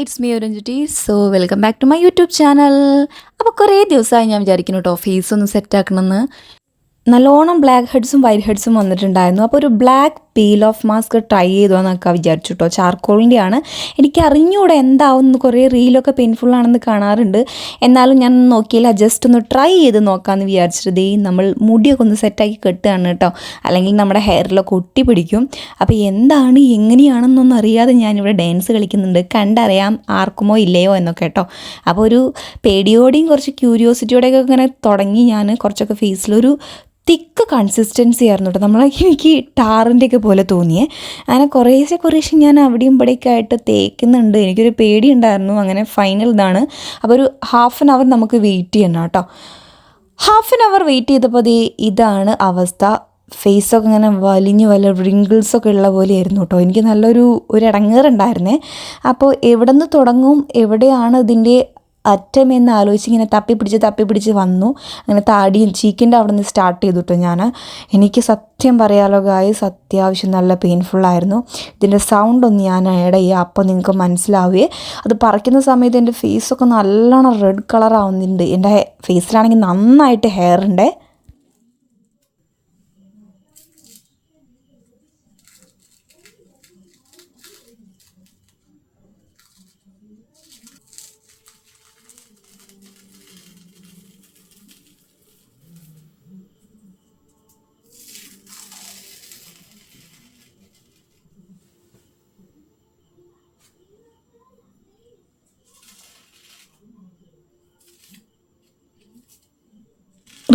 It's me ഒരഞ്ചുട്ടി so welcome back to my YouTube channel അപ്പോൾ കുറേ ദിവസമായി ഞാൻ വിചാരിക്കുന്നു കേട്ടോ ഫേസ് ഒന്ന് സെറ്റ് ആക്കണമെന്ന്. നല്ലോണം ബ്ലാക്ക് ഹെഡ്സും വൈറ്റ് ഹെഡ്സും വന്നിട്ടുണ്ടായിരുന്നു. അപ്പോൾ ഒരു black peel off mask try ചെയ്തോ എന്നൊക്കെ വിചാരിച്ചു കേട്ടോ ചാർക്കോളിന്റെ ആണ് എനിക്ക് അറിഞ്ഞൂടെ എന്താവും എന്ന് കുറേ റീലൊക്കെ പെയിൻഫുൾ ആണെന്ന് കാണാറുണ്ട്. എന്നാലും ഞാൻ നോക്കിയില്ല ജസ്റ്റ് ഒന്ന് ട്രൈ ചെയ്ത് നോക്കാമെന്ന് വിചാരിച്ചിട്ട് ദേ നമ്മൾ മുടിയൊക്കെ ഒന്ന് സെറ്റാക്കി കെട്ടുകയാണ് കേട്ടോ. അല്ലെങ്കിൽ നമ്മുടെ ഹെയറിലൊക്കെ ഒട്ടി പിടിക്കും. അപ്പോൾ എന്താണ് എങ്ങനെയാണെന്നൊന്നും അറിയാതെ ഞാനിവിടെ ഡാൻസ് കളിക്കുന്നുണ്ട്. കണ്ടറിയാം ആർക്കുമോ ഇല്ലയോ എന്നൊക്കെ കേട്ടോ. അപ്പോൾ ഒരു പേടിയോടെയും കുറച്ച് ക്യൂരിയോസിറ്റിയോടെയൊക്കെ ഇങ്ങനെ തുടങ്ങി ഞാൻ കുറച്ചൊക്കെ ഫേസിലൊരു തിക്ക് കൺസിസ്റ്റൻസി ആയിരുന്നു കേട്ടോ നമ്മളെ എനിക്ക് ടാറിന്റെയൊക്കെ പോലെ തോന്നിയേ. അങ്ങനെ കുറേശ്ശെ കുറേശ്ശെ ഞാൻ അവിടെയും ഇവിടെയൊക്കെ ആയിട്ട് തേക്കുന്നുണ്ട്. എനിക്കൊരു പേടി ഉണ്ടായിരുന്നു അങ്ങനെ ഫൈനൽ ഇതാണ്. അപ്പോൾ ഒരു ഹാഫ് ആൻ അവർ നമുക്ക് വെയിറ്റ് ചെയ്യണം കേട്ടോ ഹാഫ് ആൻ അവർ വെയിറ്റ് ചെയ്തപ്പോൾ ഇതാണ് അവസ്ഥ. ഫേസൊക്കെ ഇങ്ങനെ വലിഞ്ഞ് വല്ല റിങ്കിൾസൊക്കെ ഉള്ള പോലെ ആയിരുന്നു കേട്ടോ എനിക്ക് നല്ലൊരു ഒരു ഇടങ്ങേറുണ്ടായിരുന്നേ അപ്പോൾ എവിടെ നിന്ന് തുടങ്ങും? എവിടെയാണ് ഇതിന്റെ അറ്റം എന്ന് ആലോചിച്ച് ഇങ്ങനെ തപ്പി പിടിച്ച് തപ്പി പിടിച്ച് വന്നു. അങ്ങനെ താടിയും ചീക്കിന്റെ അവിടെ നിന്ന് സ്റ്റാർട്ട് ചെയ്തിട്ടു ഞാൻ എനിക്ക് സത്യം പറയാലോ ഗായ്സ് അത്യാവശ്യം നല്ല പെയിൻഫുള്ളായിരുന്നു ഇതിന്റെ സൗണ്ട് ഒന്ന് ഞാൻ ആഡ് ചെയ്യുക അപ്പോൾ നിങ്ങൾക്ക് മനസ്സിലാവുകയെ. അത് പറിക്കുന്ന സമയത്ത് എന്റെ ഫേസൊക്കെ നല്ലോണം റെഡ് കളറാവുന്നുണ്ട് എന്റെ ഫേസിലാണെങ്കിൽ നന്നായിട്ട് ഹെയർ ഉണ്ട്.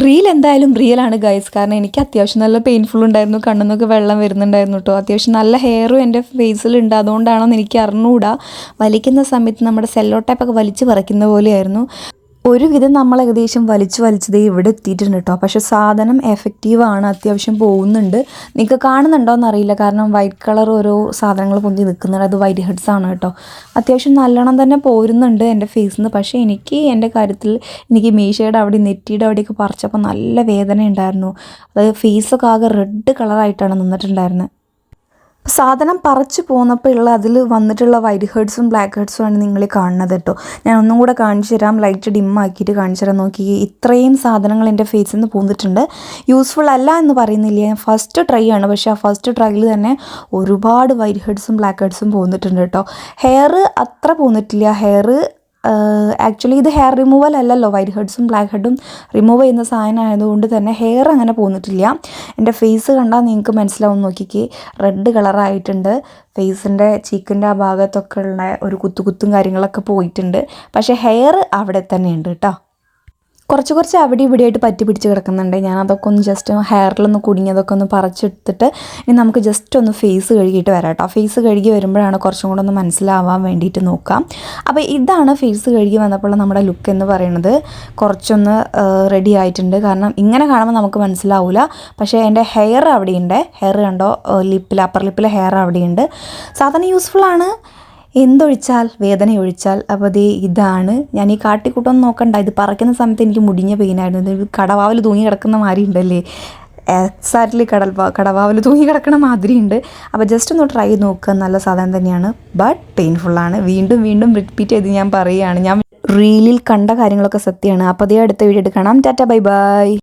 റീൽ എന്തായാലും റിയൽ ആണ് ഗൈസ് കാരണം എനിക്ക് അത്യാവശ്യം നല്ല പെയിൻഫുൾ ഉണ്ടായിരുന്നു. കണ്ണെന്നൊക്കെ വെള്ളം വരുന്നുണ്ടായിരുന്നു കേട്ടോ അത്യാവശ്യം നല്ല ഹെയറും എന്റെ ഫേസിലുണ്ട് അതുകൊണ്ടാണോന്ന് എനിക്ക് അറിഞ്ഞുകൂടാ വലിക്കുന്ന സമയത്ത് നമ്മുടെ സെല്ലോ ടൈപ്പൊക്കെ വലിച്ച് പറിക്കുന്ന പോലെയായിരുന്നു. ഒരുവിധം നമ്മൾ ഏകദേശം വലിച്ചു വലിച്ചതേ ഇവിടെ എത്തിയിട്ടുണ്ട് കേട്ടോ പക്ഷെ സാധനം എഫക്റ്റീവാണ് അത്യാവശ്യം പോകുന്നുണ്ട്. നിങ്ങൾക്ക് കാണുന്നുണ്ടോ എന്നറിയില്ല. കാരണം വൈറ്റ് കളർ ഓരോ സാധനങ്ങൾ പൊന്തി നിൽക്കുന്നുണ്ട്. അത് വൈറ്റ് ഹെഡ്സ് ആണ് കേട്ടോ അത്യാവശ്യം നല്ലോണം തന്നെ പോരുന്നുണ്ട് എന്റെ ഫേസിൽ നിന്ന് പക്ഷേ എനിക്ക് എന്റെ കാര്യത്തിൽ എനിക്ക് മീശയുടെ അവിടെ നെറ്റിയുടെ അവിടെയൊക്കെ പറിച്ചപ്പോൾ നല്ല വേദന ഉണ്ടായിരുന്നു അത് ഫേസൊക്കെ ആകെ റെഡ് കളറായിട്ടാണ് നിന്നിട്ടുണ്ടായിരുന്നത് സാധനം പറിച്ചു പോന്നപ്പോൾ അതിൽ വന്നിട്ടുള്ള വൈറ്റ് ഹെഡ്സും ബ്ലാക്ക് ഹെഡ്സും ആണ് നിങ്ങൾ കാണുന്നത് കേട്ടോ. ഞാൻ ഒന്നും കൂടെ കാണിച്ചു തരാം. ലൈറ്റ് ഡിം ആക്കിയിട്ട് കാണിച്ചു തരാം. നോക്കി ഇത്രയും സാധനങ്ങൾ എന്റെ ഫേസിൽ നിന്ന് പോന്നിട്ടുണ്ട്. യൂസ്ഫുൾ അല്ല എന്ന് പറയുന്നില്ല. ഞാൻ ഫസ്റ്റ് ട്രൈ ആണ്. പക്ഷേ ആ ഫസ്റ്റ് ട്രൈയിൽ തന്നെ ഒരുപാട് വൈറ്റ് ഹെഡ്സും ബ്ലാക്ക് ഹെഡ്സും പോന്നിട്ടുണ്ട് കേട്ടോ. ഹെയർ അത്ര പോന്നിട്ടില്ല. ഹെയർ ആക്ച്വലി ഇത് ഹെയർ റിമൂവൽ അല്ലല്ലോ. വൈറ്റ് ഹെഡ്സും ബ്ലാക്ക് ഹെഡും റിമൂവ് ചെയ്യുന്ന സാധനം ആയതുകൊണ്ട് തന്നെ ഹെയർ അങ്ങനെ പോന്നിട്ടില്ല. എന്റെ ഫേസ് കണ്ടാൽ നിങ്ങൾക്ക് മനസ്സിലാവും നോക്കിക്ക്. റെഡ് കളറായിട്ടുണ്ട് ഫേസിന്റെ ചീക്കിന്റെ ആ ഭാഗത്തൊക്കെ ഉള്ള ഒരു കുത്തുകുത്തും കാര്യങ്ങളൊക്കെ പോയിട്ടുണ്ട്. പക്ഷേ ഹെയർ അവിടെ തന്നെ ഉണ്ട് കേട്ടോ. കുറച്ച് കുറച്ച് അവിടെ ഇവിടെയായിട്ട് പറ്റി പിടിച്ച് കിടക്കുന്നുണ്ട്. ഞാൻ അതൊക്കെ ഒന്ന് ജസ്റ്റ് ഹെയറിലൊന്ന് കുടുങ്ങിയതൊക്കെ ഒന്ന് പറിച്ചെടുത്തിട്ട് ഇനി നമുക്ക് ജസ്റ്റ് ഒന്ന് ഫേസ് കഴുകിയിട്ട് വരാം കേട്ടോ. ഫേസ് കഴുകി വരുമ്പോഴാണ് കുറച്ചും കൂടെ ഒന്ന് മനസ്സിലാവാൻ വേണ്ടിയിട്ട് നോക്കാം. അപ്പോൾ ഇതാണ് ഫേസ് കഴുകി വന്നപ്പോൾ നമ്മുടെ ലുക്ക് എന്ന് പറയുന്നത്. കുറച്ചൊന്ന് റെഡി ആയിട്ടുണ്ട്. കാരണം ഇങ്ങനെ കാണുമ്പോൾ നമുക്ക് മനസ്സിലാവില്ല പക്ഷേ എന്റെ ഹെയർ അവിടെയുണ്ട്. ഹെയർ കണ്ടോ? ലിപ്പിൽ അപ്പർ ലിപ്പിലെ ഹെയർ അവിടെയുണ്ട്. സാധാരണ യൂസ്ഫുള്ളാണ് എന്തൊഴിച്ചാൽ വേദന ഒഴിച്ചാൽ അപ്പോൾ ദേ ഇതാണ്. ഞാൻ ഈ കാട്ടിക്കൂട്ടം നോക്കണ്ട. ഇത് പറക്കുന്ന സമയത്ത് എനിക്ക് മുടിഞ്ഞ പെയിനായിരുന്നു. ഇത് കടവാവിൽ തൂങ്ങി കിടക്കുന്ന മാതിരി ഉണ്ടല്ലേ എക്സാക്ട്ലി കടൽ കടവാവിൽ തൂങ്ങി കിടക്കണ മാതിരി ഉണ്ട് അപ്പോൾ ജസ്റ്റ് ഒന്ന് ട്രൈ ചെയ്ത് നോക്കുക നല്ല സാധനം തന്നെയാണ്. ബട്ട് പെയിൻഫുള്ളാണ് വീണ്ടും വീണ്ടും റിപ്പീറ്റ് ചെയ്ത് ഞാൻ പറയുകയാണ്. ഞാൻ റീലിൽ കണ്ട കാര്യങ്ങളൊക്കെ സത്യമാണ്. അപ്പോൾ അതേ അടുത്ത വീഡിയോ കാണാം ടാറ്റ ബൈ ബൈ